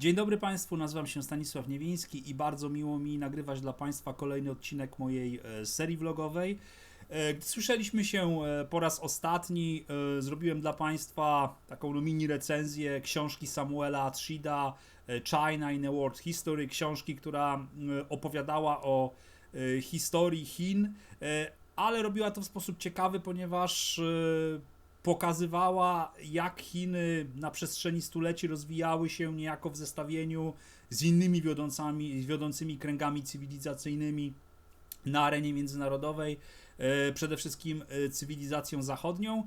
Dzień dobry Państwu, nazywam się Stanisław Niewiński i bardzo miło mi nagrywać dla Państwa kolejny odcinek mojej e, serii vlogowej. E, słyszeliśmy się e, po raz ostatni, zrobiłem dla Państwa taką mini recenzję książki Samuela Atshida China in a World History, książki, która opowiadała o historii Chin, ale robiła to w sposób ciekawy, ponieważ pokazywała, jak Chiny na przestrzeni stuleci rozwijały się niejako w zestawieniu z innymi wiodącami, wiodącymi kręgami cywilizacyjnymi na arenie międzynarodowej, e, przede wszystkim e, cywilizacją zachodnią.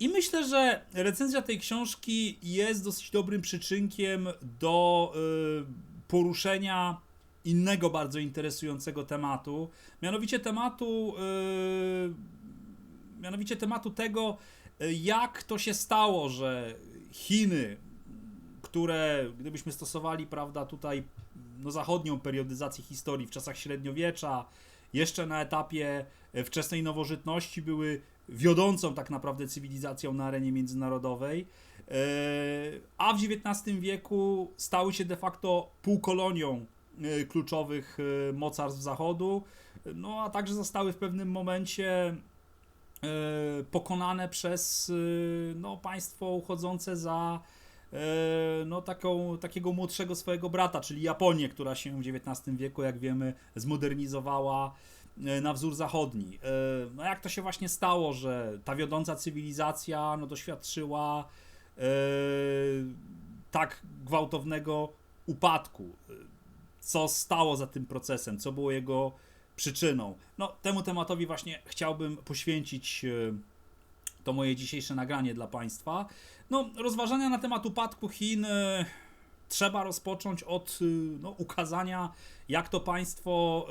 I myślę, że recenzja tej książki jest dosyć dobrym przyczynkiem do e, poruszenia innego bardzo interesującego tematu, mianowicie tematu, mianowicie tematu tego, jak to się stało, że Chiny, które gdybyśmy stosowali, prawda, tutaj no, zachodnią periodyzację historii w czasach średniowiecza, jeszcze na etapie e, wczesnej nowożytności były wiodącą tak naprawdę cywilizacją na arenie międzynarodowej, e, a w XIX wieku stały się de facto półkolonią e, kluczowych mocarstw Zachodu, no a także zostały w pewnym momencie pokonane przez e, no, państwo uchodzące za e, no, taką, takiego młodszego swojego brata, czyli Japonię, która się w XIX wieku, jak wiemy, zmodernizowała e, na wzór zachodni. E, No jak to się właśnie stało, że ta wiodąca cywilizacja no, doświadczyła e, tak gwałtownego upadku? E, Co stało za tym procesem? Co było jego przyczyną? No, temu tematowi właśnie chciałbym poświęcić e, to moje dzisiejsze nagranie dla Państwa. No, rozważania na temat upadku Chin e, trzeba rozpocząć od e, no, ukazania, jak to państwo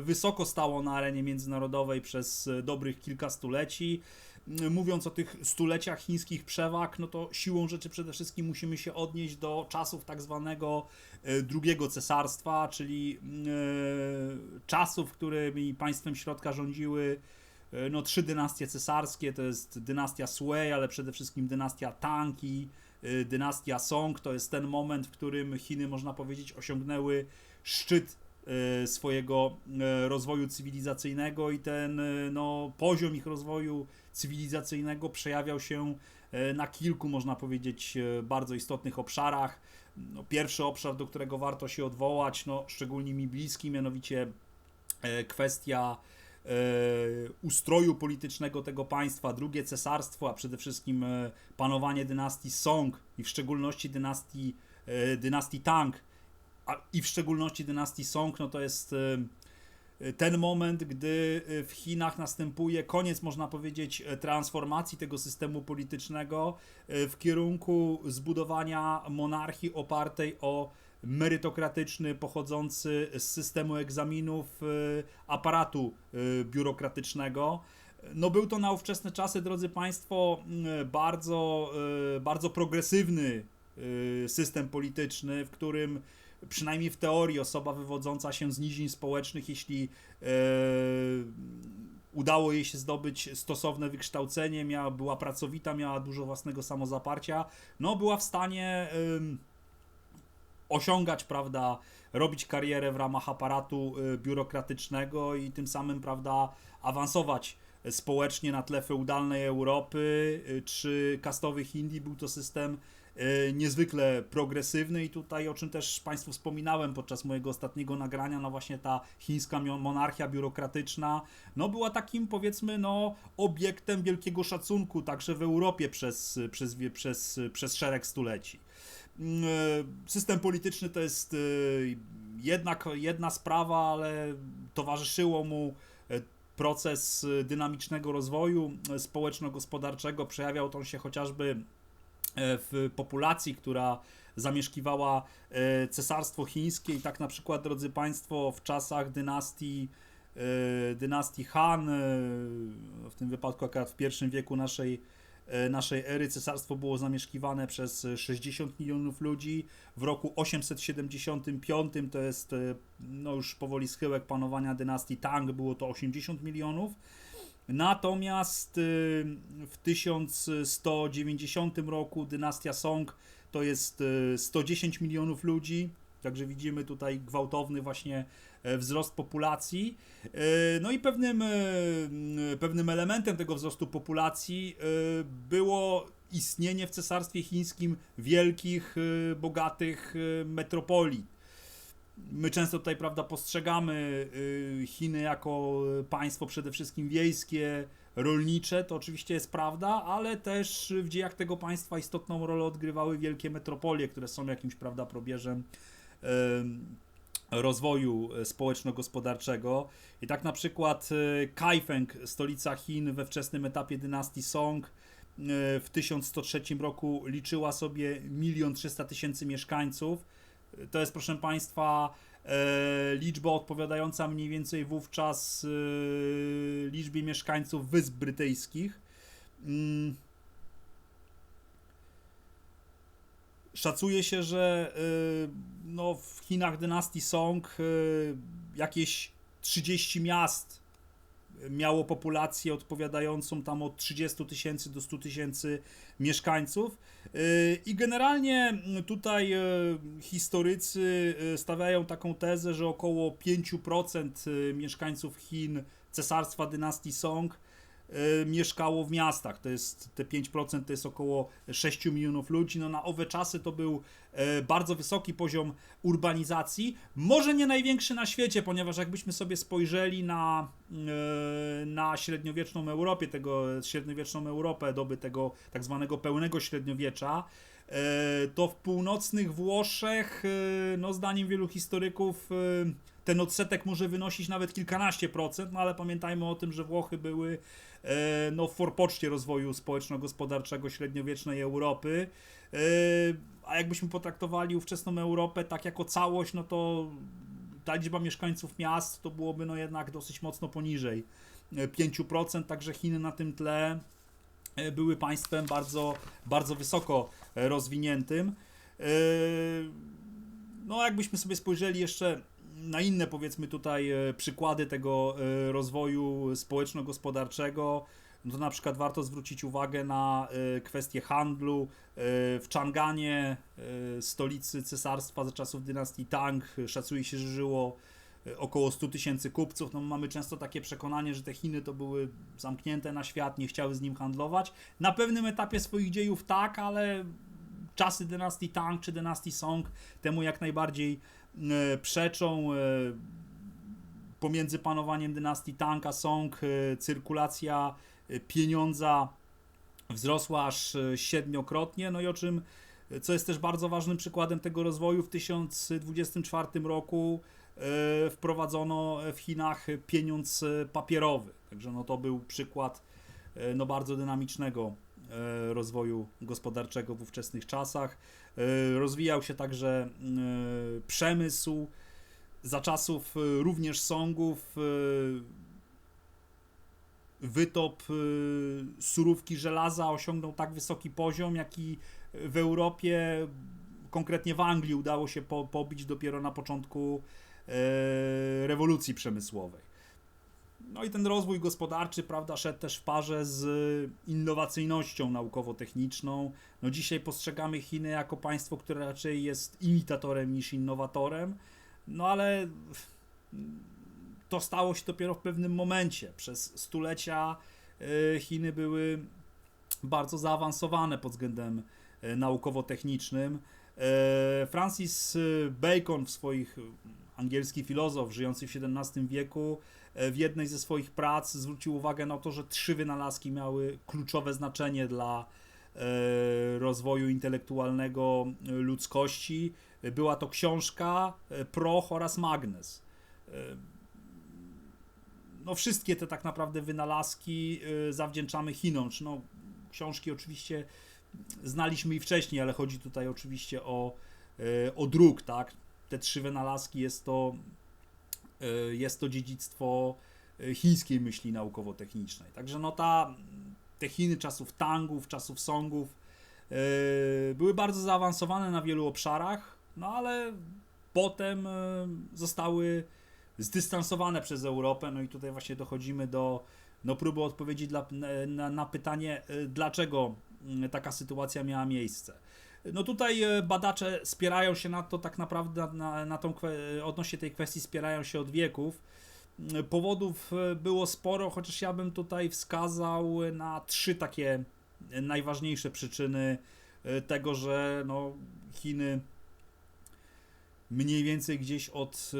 wysoko stało na arenie międzynarodowej przez dobrych kilka stuleci. Mówiąc o tych stuleciach chińskich przewag, no to siłą rzeczy przede wszystkim musimy się odnieść do czasów tak zwanego e, drugiego cesarstwa, czyli e, czasów, którymi państwem środka rządziły e, no, trzy dynastie cesarskie, to jest dynastia Sui, ale przede wszystkim dynastia Tang i dynastia Song. To jest ten moment, w którym Chiny, można powiedzieć, osiągnęły szczyt swojego rozwoju cywilizacyjnego i ten no, poziom ich rozwoju cywilizacyjnego przejawiał się e, na kilku, można powiedzieć, e, bardzo istotnych obszarach. No, pierwszy obszar, do którego warto się odwołać, no, szczególnie mi bliski, mianowicie e, kwestia ustroju politycznego tego państwa, drugie cesarstwo, a przede wszystkim panowanie dynastii Song i w szczególności dynastii, dynastii Tang, i w szczególności dynastii Song, no to jest ten moment, gdy e, w Chinach następuje koniec, można powiedzieć, e, transformacji tego systemu politycznego e, w kierunku zbudowania monarchii opartej o merytokratyczny, pochodzący z systemu egzaminów e, aparatu biurokratycznego. No był to na ówczesne czasy, drodzy Państwo, bardzo, bardzo progresywny system polityczny, w którym przynajmniej w teorii osoba wywodząca się z nizin społecznych, jeśli e, udało jej się zdobyć stosowne wykształcenie, miała, była pracowita, miała dużo własnego samozaparcia, no była w stanie osiągać, prawda, robić karierę w ramach aparatu y, biurokratycznego i tym samym, prawda, awansować społecznie na tle feudalnej Europy y, czy kastowych Indii. Był to system niezwykle progresywny i tutaj, o czym też Państwu wspominałem podczas mojego ostatniego nagrania, no właśnie ta chińska monarchia biurokratyczna, no była takim powiedzmy, no obiektem wielkiego szacunku także w Europie przez, przez, przez, przez szereg stuleci. Mm, e, System polityczny to jest e, jednak jedna sprawa, ale towarzyszyło mu e, proces e, dynamicznego rozwoju e, społeczno-gospodarczego. Przejawiał on się chociażby e, w populacji, która zamieszkiwała e, cesarstwo chińskie i tak na przykład, drodzy Państwo, w czasach dynastii e, dynastii Han, e, w tym wypadku akurat w pierwszym wieku naszej e, naszej ery cesarstwo było zamieszkiwane przez e, 60 milionów ludzi. W roku 875 to jest e, no już powoli schyłek panowania dynastii Tang, było to 80 milionów. Natomiast y, w 1190 roku dynastia Song to jest y, 110 milionów ludzi, także widzimy tutaj gwałtowny właśnie e, wzrost populacji. E, No i pewnym, e, pewnym elementem tego wzrostu populacji było istnienie w cesarstwie chińskim wielkich, bogatych metropolii. My często tutaj, prawda, postrzegamy y, Chiny jako państwo przede wszystkim wiejskie, rolnicze, to oczywiście jest prawda, ale też w dziejach tego państwa istotną rolę odgrywały wielkie metropolie, które są jakimś, prawda, probierzem em, rozwoju społeczno-gospodarczego. I tak na przykład e, Kaifeng, stolica Chin we wczesnym etapie dynastii Song, e, w 1103 roku liczyła sobie 1 300 tysięcy mieszkańców. To jest, proszę Państwa, e, liczba odpowiadająca mniej więcej wówczas e, liczbie mieszkańców Wysp Brytyjskich. Mm. Szacuje się, że e, no, w Chinach dynastii Song jakieś 30 miast miało populację odpowiadającą tam od 30 tysięcy do 100 tysięcy mieszkańców. Yy, I generalnie tutaj e, historycy e, stawiają taką tezę, że około 5% e, mieszkańców Chin cesarstwa dynastii Song mieszkało w miastach. To jest te 5% to jest około 6 milionów ludzi. No na owe czasy to był e, bardzo wysoki poziom urbanizacji. Może nie największy na świecie, ponieważ jakbyśmy sobie spojrzeli na, e, na średniowieczną Europę, tego średniowieczną Europę, doby tego tak zwanego pełnego średniowiecza, to w północnych Włoszech, no zdaniem wielu historyków, ten odsetek może wynosić nawet kilkanaście procent, no ale pamiętajmy o tym, że Włochy były no, w forpoczcie rozwoju społeczno-gospodarczego średniowiecznej Europy. E, a jakbyśmy potraktowali ówczesną Europę tak jako całość, no to ta liczba mieszkańców miast to byłoby no jednak dosyć mocno poniżej e, 5%, także Chiny na tym tle e, były państwem bardzo, bardzo wysoko e, rozwiniętym. E, No, jakbyśmy sobie spojrzeli jeszcze na inne, powiedzmy tutaj, e, przykłady tego e, rozwoju społeczno-gospodarczego, no to na przykład warto zwrócić uwagę na e, kwestię handlu. W Changanie, stolicy cesarstwa za czasów dynastii Tang, szacuje się, że żyło około 100 tysięcy kupców. No, mamy często takie przekonanie, że te Chiny to były zamknięte na świat, nie chciały z nim handlować. Na pewnym etapie swoich dziejów tak, ale czasy dynastii Tang czy dynastii Song temu jak najbardziej przeczą. E, pomiędzy panowaniem dynastii Tang a Song e, cyrkulacja e, pieniądza wzrosła aż e, siedmiokrotnie, no i o czym, e, co jest też bardzo ważnym przykładem tego rozwoju, w 1024 roku e, wprowadzono w Chinach pieniądz e, papierowy. Także no to był przykład e, no bardzo dynamicznego e, rozwoju gospodarczego w ówczesnych czasach. E, Rozwijał się także e, przemysł. Za czasów e, również Songów e, wytop e, surówki żelaza osiągnął tak wysoki poziom, jaki w Europie, konkretnie w Anglii, udało się po, pobić dopiero na początku e, rewolucji przemysłowej. No i ten rozwój gospodarczy, prawda, szedł też w parze z innowacyjnością naukowo-techniczną. No dzisiaj postrzegamy Chiny jako państwo, które raczej jest imitatorem niż innowatorem, no ale to stało się dopiero w pewnym momencie. Przez stulecia e, Chiny były bardzo zaawansowane pod względem e, naukowo-technicznym. E, Francis Bacon w swoich angielski filozof żyjący w XVII wieku w jednej ze swoich prac zwrócił uwagę na to, że trzy wynalazki miały kluczowe znaczenie dla e, rozwoju intelektualnego e, ludzkości. Była to książka, e, proch oraz magnes. E, No wszystkie te tak naprawdę wynalazki e, zawdzięczamy Chinom. No, książki oczywiście znaliśmy i wcześniej, ale chodzi tutaj oczywiście o, e, o druk, tak? Te trzy wynalazki jest to, e, jest to dziedzictwo e, chińskiej myśli naukowo-technicznej. Także no ta, te Chiny czasów Tangów, czasów Songów e, były bardzo zaawansowane na wielu obszarach, no ale potem e, zostały zdystansowane przez Europę, no i tutaj właśnie dochodzimy do no, próbę odpowiedzi dla, na, na pytanie, dlaczego taka sytuacja miała miejsce. No tutaj badacze spierają się na to tak naprawdę, na, na tą, odnośnie tej kwestii spierają się od wieków. Powodów było sporo, chociaż ja bym tutaj wskazał na trzy takie najważniejsze przyczyny tego, że no, Chiny mniej więcej gdzieś od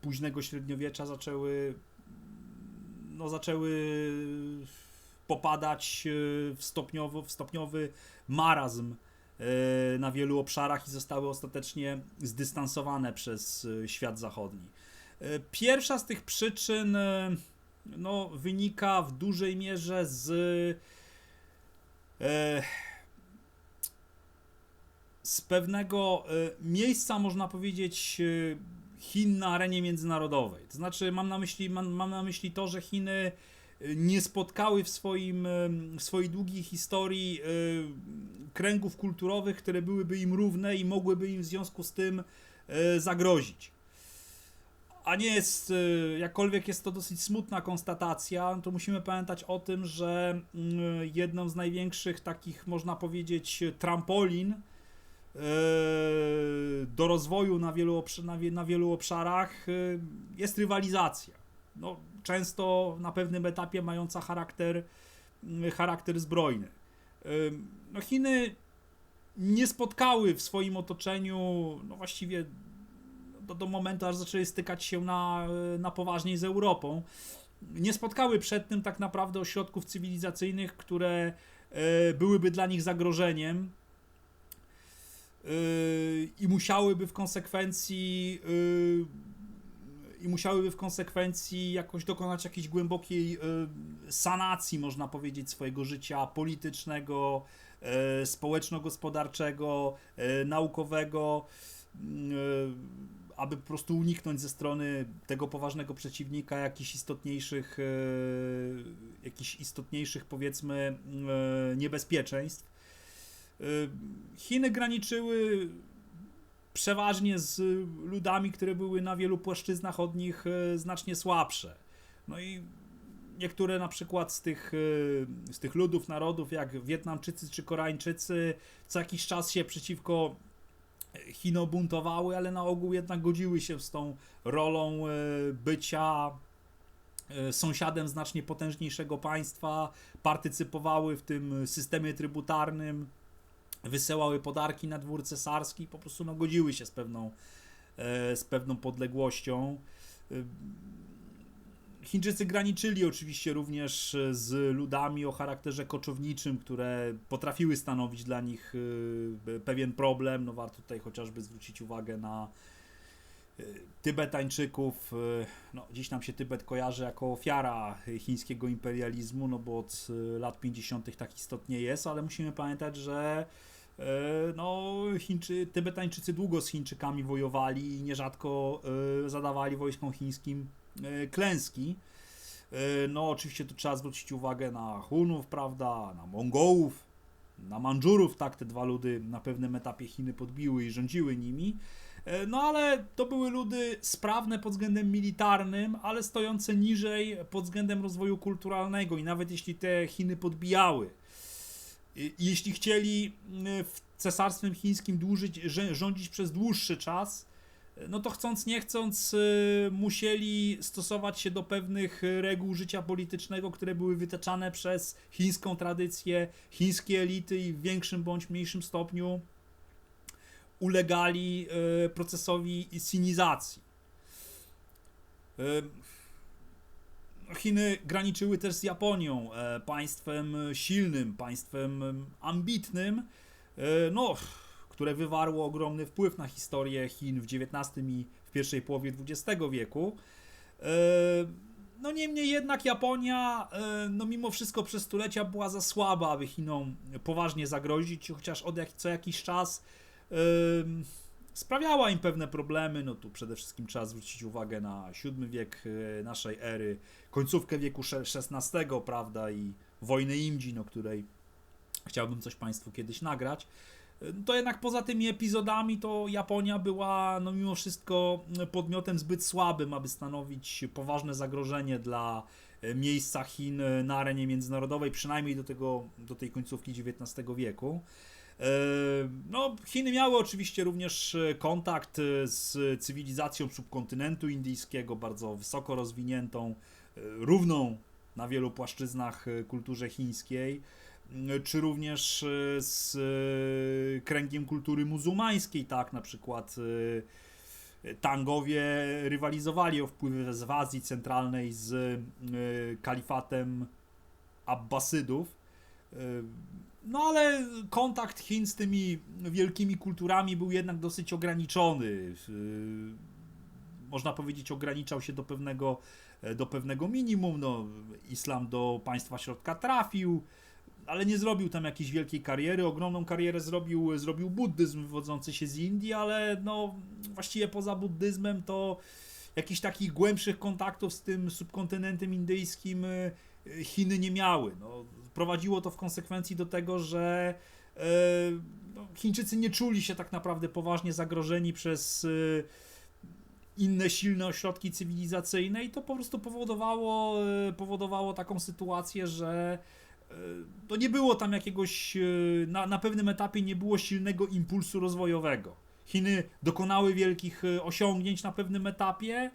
późnego średniowiecza zaczęły no zaczęły popadać w, stopniowo, w stopniowy marazm yy, na wielu obszarach i zostały ostatecznie zdystansowane przez świat zachodni. Pierwsza z tych przyczyn no, wynika w dużej mierze z z pewnego e, miejsca, można powiedzieć, e, Chin na arenie międzynarodowej. To znaczy, mam na myśli, mam, mam na myśli to, że Chiny e, nie spotkały w, swoim, w swojej długiej historii kręgów kulturowych, które byłyby im równe i mogłyby im w związku z tym zagrozić. A nie jest, jakkolwiek jest to dosyć smutna konstatacja, to musimy pamiętać o tym, że mm, jedną z największych takich, można powiedzieć, trampolin, do rozwoju na wielu, na wielu obszarach jest rywalizacja. No, często na pewnym etapie mająca charakter, yy, charakter zbrojny. No, Chiny nie spotkały w swoim otoczeniu, no właściwie do, do momentu, aż zaczęły stykać się na, na poważniej z Europą, nie spotkały przed tym tak naprawdę ośrodków cywilizacyjnych, które byłyby dla nich zagrożeniem Yy, i musiałyby w konsekwencji i musiałyby w konsekwencji jakoś dokonać jakiejś głębokiej yy, sanacji, można powiedzieć, swojego życia politycznego, społeczno-gospodarczego, naukowego, aby po prostu uniknąć ze strony tego poważnego przeciwnika jakichś istotniejszych, jakichś istotniejszych powiedzmy niebezpieczeństw. Chiny graniczyły przeważnie z ludami, które były na wielu płaszczyznach od nich y, znacznie słabsze. No i niektóre na przykład z tych, y, z tych ludów, narodów, jak Wietnamczycy czy Koreańczycy, co jakiś czas się przeciwko Chinom buntowały, ale na ogół jednak godziły się z tą rolą bycia sąsiadem znacznie potężniejszego państwa, partycypowały w tym systemie trybutarnym, wysyłały podarki na dwór cesarski, po prostu no, godziły się z pewną, e, z pewną podległością. E, Chińczycy graniczyli oczywiście również z ludami o charakterze koczowniczym, które potrafiły stanowić dla nich e, pewien problem. No warto tutaj chociażby zwrócić uwagę na Tybetańczyków. No, dziś nam się Tybet kojarzy jako ofiara chińskiego imperializmu, no bo od lat 50. tak istotnie jest, ale musimy pamiętać, że E, no, Chińczy, Tybetańczycy długo z Chińczykami wojowali i nierzadko e, zadawali wojskom chińskim e, klęski. No, oczywiście tu trzeba zwrócić uwagę na Hunów, prawda, na Mongołów, na Mandżurów, tak, te dwa ludy na pewnym etapie Chiny podbiły i rządziły nimi. No ale to były ludy sprawne pod względem militarnym, ale stojące niżej pod względem rozwoju kulturalnego i nawet jeśli te Chiny podbijały jeśli chcieli mm, w cesarstwem chińskim dłużyć, rządzić przez dłuższy czas, no to chcąc nie chcąc y, musieli stosować się do pewnych reguł życia politycznego, które były wytaczane przez chińską tradycję, chińskie elity i w większym bądź mniejszym stopniu ulegali procesowi sinizacji. Chiny graniczyły też z Japonią, e, państwem silnym, państwem ambitnym, e, no, które wywarło ogromny wpływ na historię Chin w XIX i w pierwszej połowie XX wieku. E, no niemniej jednak Japonia, no mimo wszystko przez stulecia była za słaba, aby Chinom poważnie zagrozić, chociaż od jak, co jakiś czas sprawiała im pewne problemy. No tu przede wszystkim trzeba zwrócić uwagę na VII wiek e, naszej ery, końcówkę wieku XVI, prawda, i wojnę Imdzi, no której chciałbym coś Państwu kiedyś nagrać. E, to jednak poza tymi epizodami to Japonia była no mimo wszystko podmiotem zbyt słabym, aby stanowić poważne zagrożenie dla e, miejsca Chin na arenie międzynarodowej, przynajmniej do, tego, do tej końcówki XIX wieku. No, Chiny miały oczywiście również kontakt z cywilizacją subkontynentu indyjskiego, bardzo wysoko rozwiniętą, równą na wielu płaszczyznach kulturze chińskiej czy również e, z e, kręgiem kultury muzułmańskiej, tak, na przykład e, Tangowie rywalizowali o wpływy w Azji Centralnej z kalifatem Abbasydów. No ale kontakt Chin z tymi wielkimi kulturami był jednak dosyć ograniczony. Można powiedzieć, ograniczał się do pewnego, do pewnego minimum. No, islam do państwa środka trafił ale nie zrobił tam jakiejś wielkiej kariery. Ogromną karierę zrobił, zrobił buddyzm wywodzący się z Indii, ale no właściwie poza buddyzmem to jakichś takich głębszych kontaktów z tym subkontynentem indyjskim y, Chiny nie miały. No, prowadziło to w konsekwencji do tego, że e, no, Chińczycy nie czuli się tak naprawdę poważnie zagrożeni przez y, inne silne ośrodki cywilizacyjne i to po prostu powodowało, y, powodowało taką sytuację, że to nie było tam jakiegoś, e, na, na pewnym etapie nie było silnego impulsu rozwojowego. Chiny dokonały wielkich e, osiągnięć na pewnym etapie,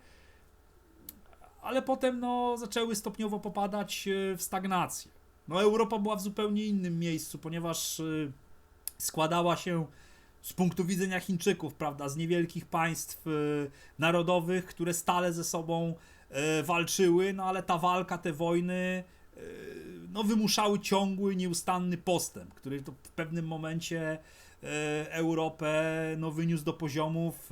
ale potem no, zaczęły stopniowo popadać e, w stagnację. No, Europa była w zupełnie innym miejscu, ponieważ składała się z punktu widzenia Chińczyków, prawda, z niewielkich państw narodowych, które stale ze sobą walczyły, no ale ta walka, te wojny no, wymuszały ciągły, nieustanny postęp, który to w pewnym momencie Europę no, wyniósł do poziomów,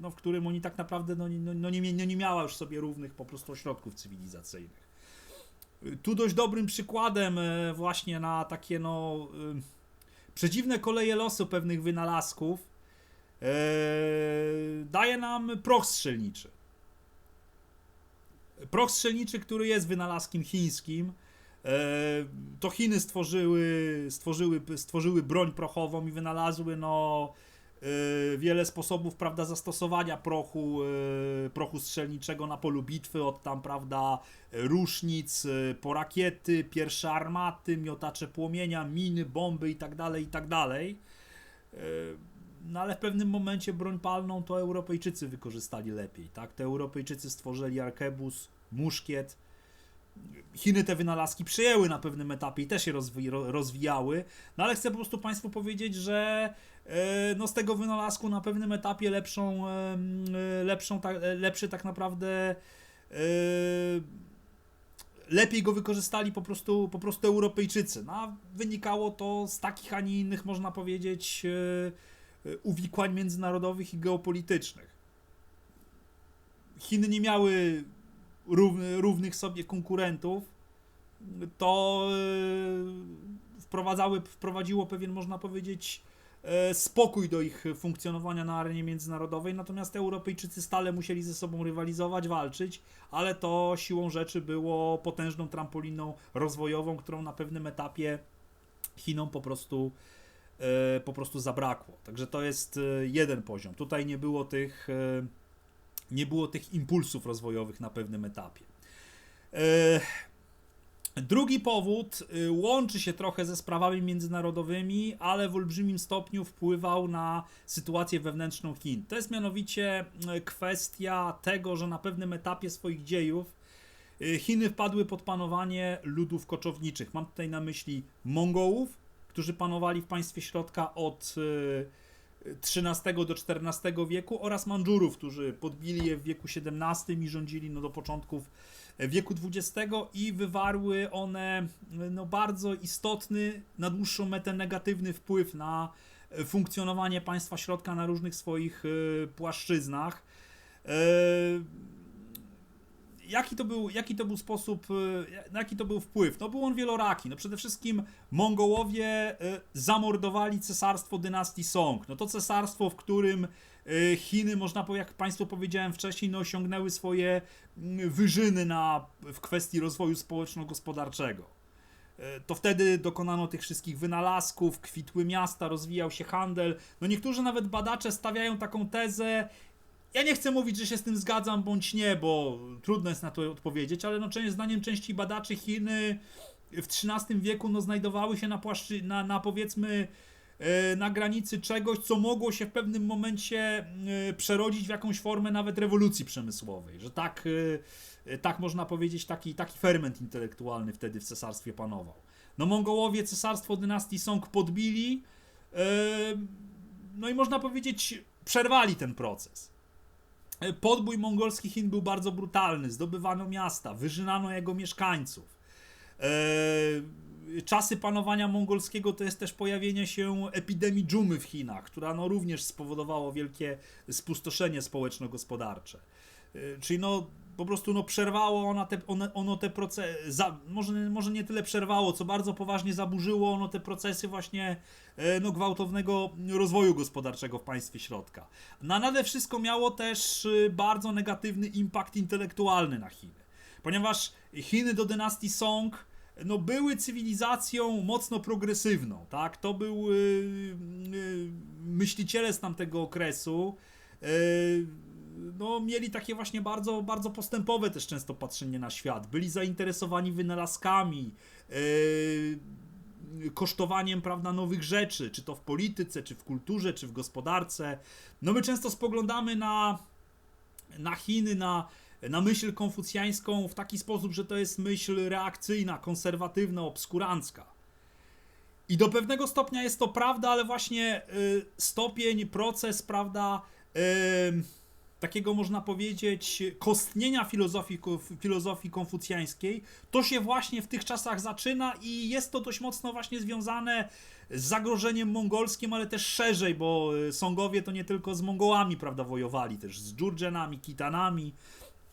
no, w którym oni tak naprawdę no, no, no, nie, no, nie miała już sobie równych po prostu ośrodków cywilizacyjnych. Tu dość dobrym przykładem e, właśnie na takie no przedziwne koleje losu pewnych wynalazków daje nam proch strzelniczy. Proch strzelniczy, który jest wynalazkiem chińskim, e, to Chiny stworzyły, stworzyły, stworzyły broń prochową i wynalazły no, e, wiele sposobów prawda, zastosowania prochu, e, prochu strzelniczego na polu bitwy, od tam prawda, rusznic, po rakiety, pierwsze armaty, miotacze płomienia, miny, bomby itd. Tak itd. Tak no ale w pewnym momencie broń palną to Europejczycy wykorzystali lepiej, tak? Te Europejczycy stworzyli arkebus, muszkiet. Chiny te wynalazki przyjęły na pewnym etapie i też się rozwi rozwijały, no ale chcę po prostu Państwu powiedzieć, że e, no z tego wynalazku na pewnym etapie lepszą, e, lepszą ta, lepszy tak naprawdę e, lepiej go wykorzystali po prostu, po prostu Europejczycy. No, wynikało to z takich, a nie innych, można powiedzieć, uwikłań międzynarodowych i geopolitycznych. Chiny nie miały równych sobie konkurentów, to e, wprowadzały, wprowadziło pewien, można powiedzieć, e, spokój do ich funkcjonowania na arenie międzynarodowej, natomiast Europejczycy stale musieli ze sobą rywalizować, walczyć, ale to siłą rzeczy było potężną trampoliną rozwojową, którą na pewnym etapie Chinom po prostu e, po prostu zabrakło. Także to jest jeden poziom. Tutaj nie było tych nie było tych impulsów rozwojowych na pewnym etapie. Drugi powód e, łączy się trochę ze sprawami międzynarodowymi, ale w olbrzymim stopniu wpływał na sytuację wewnętrzną Chin. To jest mianowicie e, kwestia tego, że na pewnym etapie swoich dziejów Chiny wpadły pod panowanie ludów koczowniczych. Mam tutaj na myśli Mongołów, którzy panowali w państwie środka od XIII do XIV wieku oraz Mandżurów, którzy podbili je w wieku XVII i rządzili no, do początków wieku XX i wywarły one no, bardzo istotny, na dłuższą metę negatywny wpływ na funkcjonowanie państwa środka na różnych swoich y, płaszczyznach. Y, jaki to był, jaki to był sposób, e, jaki to był wpływ? No był on wieloraki. No przede wszystkim Mongołowie e, zamordowali cesarstwo dynastii Song. No to cesarstwo, w którym e, Chiny, można jak Państwu powiedziałem wcześniej, no osiągnęły swoje mm, wyżyny na, w kwestii rozwoju społeczno-gospodarczego. To wtedy dokonano tych wszystkich wynalazków, kwitły miasta, rozwijał się handel. No niektórzy nawet badacze stawiają taką tezę, ja nie chcę mówić, że się z tym zgadzam bądź nie, bo trudno jest na to odpowiedzieć, ale no, zdaniem części badaczy Chiny w XIII wieku no, znajdowały się na, płaszczy, na, na powiedzmy e, na granicy czegoś, co mogło się w pewnym momencie e, przerodzić w jakąś formę nawet rewolucji przemysłowej, że tak, e, e, tak można powiedzieć, taki, taki ferment intelektualny wtedy w cesarstwie panował. No Mongołowie cesarstwo dynastii Song podbili, e, no i można powiedzieć przerwali ten proces. E, Podbój mongolskich Chin był bardzo brutalny, zdobywano miasta, wyżynano jego mieszkańców. Czasy panowania mongolskiego to jest też pojawienie się epidemii dżumy w Chinach, która no również spowodowało wielkie spustoszenie społeczno-gospodarcze. E, czyli no po prostu no przerwało ona te, ono te procesy, może, może nie tyle przerwało, co bardzo poważnie zaburzyło ono te procesy właśnie e, no, gwałtownego rozwoju gospodarczego w państwie środka. Na nade wszystko miało też e, bardzo negatywny impact intelektualny na Chiny, ponieważ Chiny do dynastii Song no, były cywilizacją mocno progresywną, tak? To był y, y, myśliciele z tamtego okresu. y, no, mieli takie właśnie bardzo, bardzo postępowe też często patrzenie na świat. Byli zainteresowani wynalazkami, yy, kosztowaniem, prawda, nowych rzeczy, czy to w polityce, czy w kulturze, czy w gospodarce. No my często spoglądamy na, na Chiny, na, na myśl konfucjańską w taki sposób, że to jest myśl reakcyjna, konserwatywna, obskurancka. I do pewnego stopnia jest to prawda, ale właśnie y, stopień, proces, prawda, y, takiego można powiedzieć kostnienia filozofii, filozofii konfucjańskiej, to się właśnie w tych czasach zaczyna i jest to dość mocno właśnie związane z zagrożeniem mongolskim, ale też szerzej, bo y, Songowie to nie tylko z Mongołami, prawda, wojowali, też z Dżurdżenami, Kitanami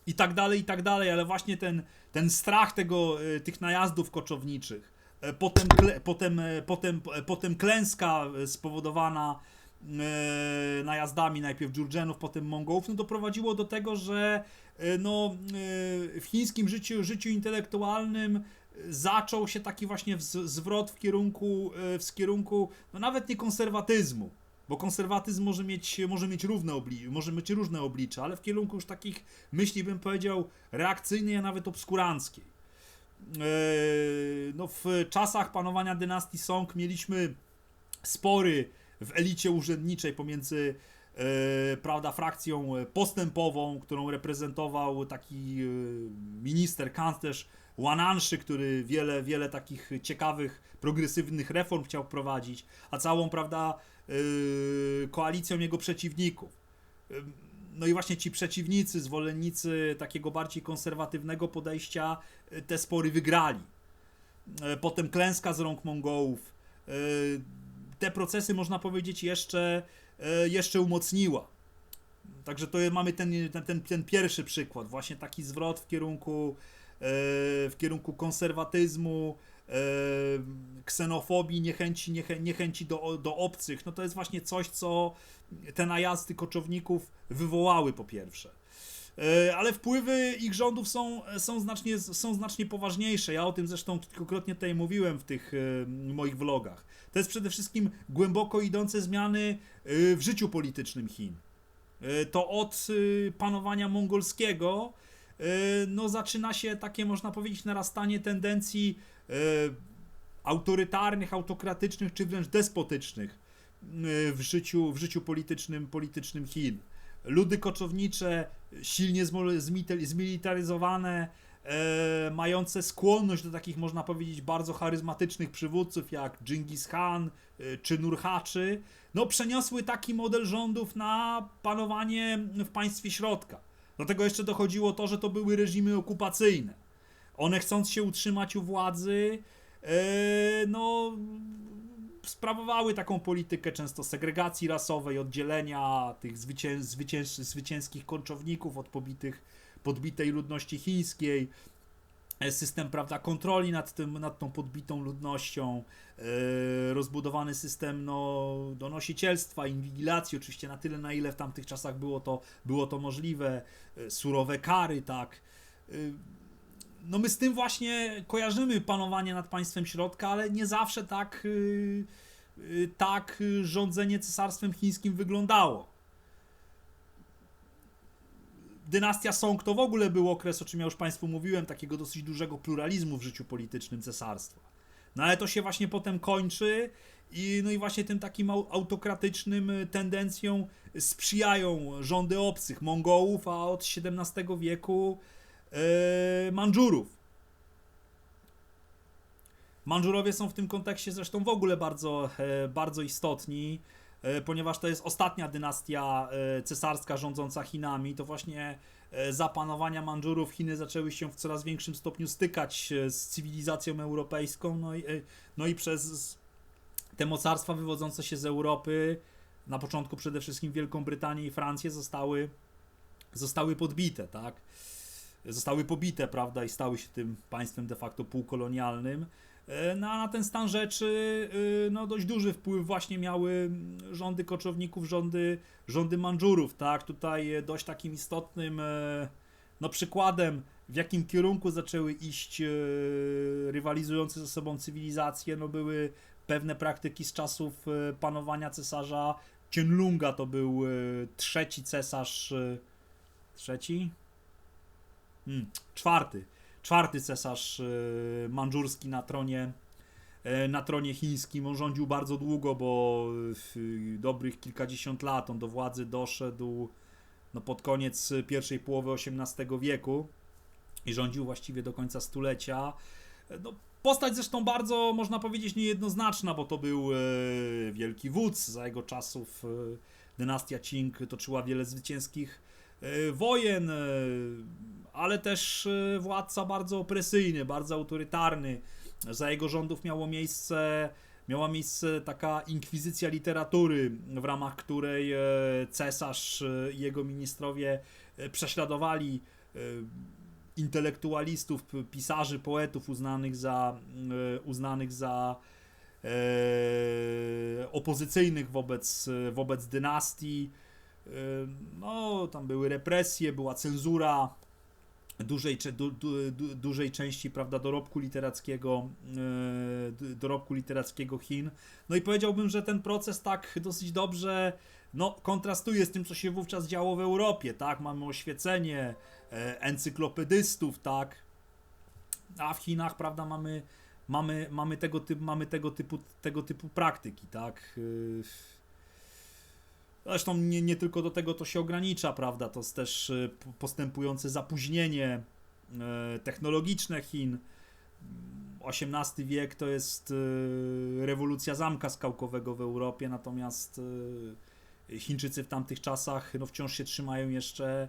i tak dalej, i tak dalej, ale właśnie ten, ten strach tego, y, tych najazdów koczowniczych, e, potem, potem, e, potem, e, potem klęska e, spowodowana e, najazdami najpierw Dżurdżenów, potem Mongołów, no doprowadziło do tego, że e, no, e, w chińskim życiu, życiu intelektualnym e, zaczął się taki właśnie zwrot w kierunku, e, w kierunku no nawet nie konserwatyzmu, bo konserwatyzm może mieć, może mieć równe może mieć różne oblicza, ale w kierunku już takich myśli bym powiedział reakcyjnej, a nawet obskuranckiej. E, No w czasach panowania dynastii Song mieliśmy spory w elicie urzędniczej pomiędzy e, prawda, frakcją postępową, którą reprezentował taki e, minister, kanclerz Wananszy, który wiele, wiele takich ciekawych, progresywnych reform chciał wprowadzić, a całą, prawda, e, koalicją jego przeciwników. E, No i właśnie ci przeciwnicy, zwolennicy takiego bardziej konserwatywnego podejścia e, te spory wygrali. Potem klęska z rąk Mongołów. Te procesy, można powiedzieć, jeszcze, jeszcze umocniła. Także to mamy ten, ten, ten, pierwszy przykład, właśnie taki zwrot w kierunku, w kierunku konserwatyzmu, e, ksenofobii, niechęci, niechę, niechęci do, do obcych. No to jest właśnie coś, co te najazdy koczowników wywołały po pierwsze. E, Ale wpływy ich rządów są, są, znacznie, są znacznie poważniejsze. Ja o tym zresztą kilkukrotnie tutaj mówiłem w tych e, moich vlogach. To jest przede wszystkim głęboko idące zmiany e, w życiu politycznym Chin. E, To od e, panowania mongolskiego e, no, zaczyna się takie, można powiedzieć, narastanie tendencji e, autorytarnych, autokratycznych czy wręcz despotycznych e, w życiu, w życiu politycznym, politycznym Chin. Ludy koczownicze, silnie zmilitaryzowane, e, mające skłonność do takich, można powiedzieć, bardzo charyzmatycznych przywódców jak Dżingis Khan e, czy Nurhaczy, no przeniosły taki model rządów na panowanie w państwie środka. Do tego jeszcze dochodziło to, że to były reżimy okupacyjne. One chcąc się utrzymać u władzy, e, no sprawowały taką politykę często segregacji rasowej, oddzielenia tych zwycię, zwycię, zwycięskich konczowników od pobitych, podbitej ludności chińskiej, system prawda, kontroli nad, tym, nad tą podbitą ludnością, e, rozbudowany system no, donosicielstwa, inwigilacji, oczywiście na tyle, na ile w tamtych czasach było to, było to możliwe, e, surowe kary, tak. E, no my z tym właśnie kojarzymy panowanie nad państwem środka, ale nie zawsze tak, tak rządzenie cesarstwem chińskim wyglądało. Dynastia Song to w ogóle był okres, o czym ja już Państwu mówiłem, takiego dosyć dużego pluralizmu w życiu politycznym cesarstwa. No ale to się właśnie potem kończy i no i właśnie tym takim autokratycznym y, tendencjom sprzyjają rządy obcych, Mongołów, a od XVII wieku yy, Mandżurów. Mandżurowie są w tym kontekście zresztą w ogóle bardzo, e, bardzo istotni, ponieważ to jest ostatnia dynastia e, cesarska rządząca Chinami. To właśnie za panowania Mandżurów Chiny zaczęły się w coraz większym stopniu stykać z cywilizacją europejską, no i, no i przez te mocarstwa wywodzące się z Europy, na początku przede wszystkim Wielką Brytanię i Francję, zostały, zostały podbite, tak? Zostały pobite, prawda, i stały się tym państwem de facto półkolonialnym. E, no, a na ten stan rzeczy e, no, dość duży wpływ właśnie miały rządy koczowników, rządy, rządy Mandżurów, tak? Tutaj dość takim istotnym e, no, przykładem, w jakim kierunku zaczęły iść rywalizujące ze sobą cywilizacje, no były pewne praktyki z czasów panowania cesarza Qianlunga, to był trzeci cesarz, trzeci? Hmm, czwarty czwarty cesarz e, mandżurski na tronie e, na tronie chińskim. On rządził bardzo długo, bo dobrych kilkadziesiąt lat on do władzy doszedł no, pod koniec pierwszej połowy XVIII wieku i rządził właściwie do końca stulecia. No, postać zresztą bardzo, można powiedzieć, niejednoznaczna, bo to był e, wielki wódz. Za jego czasów e, dynastia Qing toczyła wiele zwycięskich wojen. E, ale też e, władca bardzo opresyjny, bardzo autorytarny. Za jego rządów miało miejsce, miała miejsce taka inkwizycja literatury, w ramach której e, cesarz i jego ministrowie e, prześladowali intelektualistów, pisarzy, poetów uznanych za, uznanych za opozycyjnych wobec, wobec dynastii. No, tam były represje, była cenzura, dużej, du, du, du, dużej części prawda, dorobku literackiego, yy, dorobku literackiego Chin. No i powiedziałbym, że ten proces tak dosyć dobrze no, kontrastuje z tym, co się wówczas działo w Europie, tak? Mamy oświecenie e, encyklopedystów, tak? A w Chinach, prawda, mamy, mamy, mamy, tego, typu, mamy tego, typu, tego typu praktyki, tak? Zresztą nie, nie tylko do tego to się ogranicza, prawda? To jest też e, postępujące zapóźnienie e, technologiczne Chin. XVIII wiek to jest e, rewolucja zamka skałkowego w Europie, natomiast Chińczycy w tamtych czasach no, wciąż się trzymają jeszcze,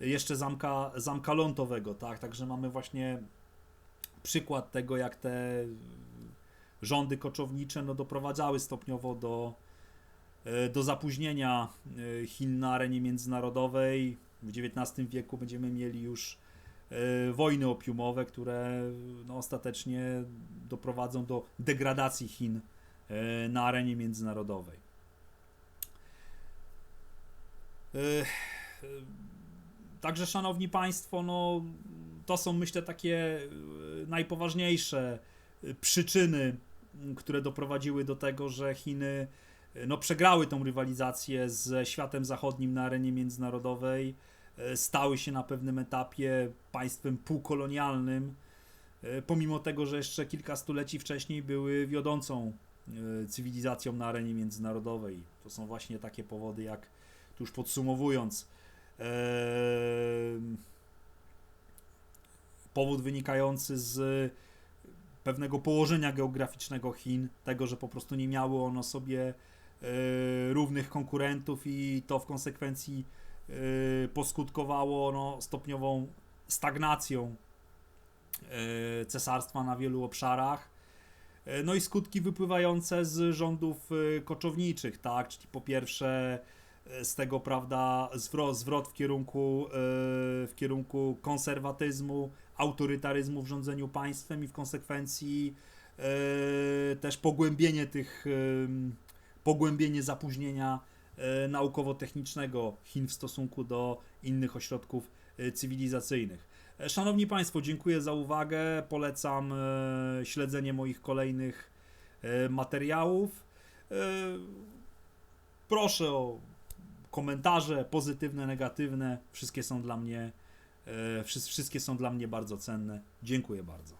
jeszcze zamka, zamka lądowego, tak? Także mamy właśnie przykład tego, jak te rządy koczownicze no, doprowadzały stopniowo do do zapóźnienia e, Chin na arenie międzynarodowej. W XIX wieku będziemy mieli już e, wojny opiumowe, które no, ostatecznie doprowadzą do degradacji Chin na arenie międzynarodowej. Także, szanowni Państwo, no, to są myślę takie najpoważniejsze przyczyny, które doprowadziły do tego, że Chiny no, przegrały tą rywalizację ze światem zachodnim na arenie międzynarodowej, e, stały się na pewnym etapie państwem półkolonialnym, e, pomimo tego, że jeszcze kilka stuleci wcześniej były wiodącą e, cywilizacją na arenie międzynarodowej. To są właśnie takie powody, jak tu już podsumowując, powód wynikający z pewnego położenia geograficznego Chin, tego, że po prostu nie miały one sobie E, równych konkurentów i to w konsekwencji e, poskutkowało no, stopniową stagnacją e, cesarstwa na wielu obszarach. No i skutki wypływające z rządów koczowniczych, tak? Czyli po pierwsze z tego, prawda, zwrot, zwrot w kierunku, w kierunku konserwatyzmu, autorytaryzmu w rządzeniu państwem i w konsekwencji też pogłębienie tych pogłębienie zapóźnienia e, naukowo-technicznego Chin w stosunku do innych ośrodków e, cywilizacyjnych. E, szanowni Państwo, dziękuję za uwagę. Polecam śledzenie moich kolejnych materiałów. Proszę o komentarze pozytywne, negatywne, wszystkie są dla mnie, wszy- wszystkie są dla mnie bardzo cenne. Dziękuję bardzo.